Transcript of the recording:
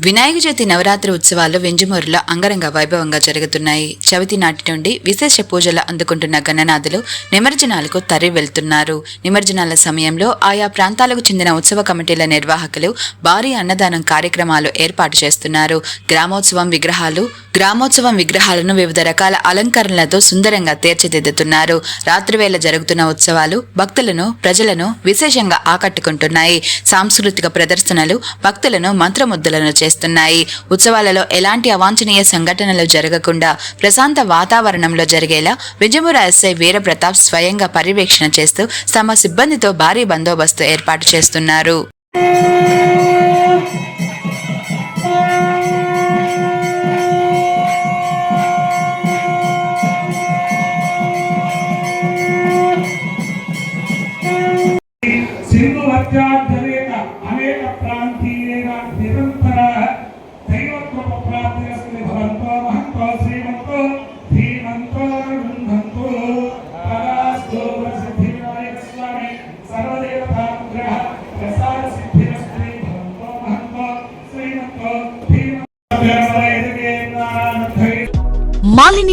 వినాయక చవితి నవరాత్రి ఉత్సవాలు వెంజమూరులో అంగరంగ వైభవంగా జరుగుతున్నాయి. చవితి నాటి నుండి విశేష పూజలు అందుకుంటున్న గణనాథులు నిమజ్జనాలకు తరలి వెళ్తున్నారు. నిమజ్జనాల సమయంలో ఆయా ప్రాంతాలకు చెందిన ఉత్సవ కమిటీల నిర్వాహకులు భారీ అన్నదానం కార్యక్రమాలు ఏర్పాటు చేస్తున్నారు. గ్రామోత్సవం విగ్రహాలు గ్రామోత్సవం విగ్రహాలను వివిధ రకాల అలంకరణలతో సుందరంగా తీర్చిదిద్దుతున్నారు. రాత్రివేళ జరుగుతున్న ఉత్సవాలు భక్తులను ప్రజలను విశేషంగా ఆకట్టుకుంటున్నాయి. సాంస్కృతిక ప్రదర్శనలు భక్తులను మంత్రముద్దులను చేస్తున్నాయి. ఉత్సవాలలో ఎలాంటి అవాంఛనీయ సంఘటనలు జరగకుండా ప్రశాంత వాతావరణంలో జరిగేలా విజయముర ఎస్ఐ వీరప్రతాప్ స్వయంగా పర్యవేక్షణ చేస్తూ తమ సిబ్బందితో భారీ బందోబస్తు ఏర్పాటు చేస్తున్నారు. సింధువర్గాధ్యనేక అనేక ప్రాంతీయేన నిరంతర దైవకృప ప్రాప్తిరస్మి భవంతో మహంతో శ్రీమంతో ధీమంతో వృందంతో పరాస్తో సిద్ధి వినాయక స్వామి సర్వదేవతానుగ్రహ ప్రసాద సిద్ధిరస్మి భవంతో మహంతో శ్రీమంతో ధీమంతో.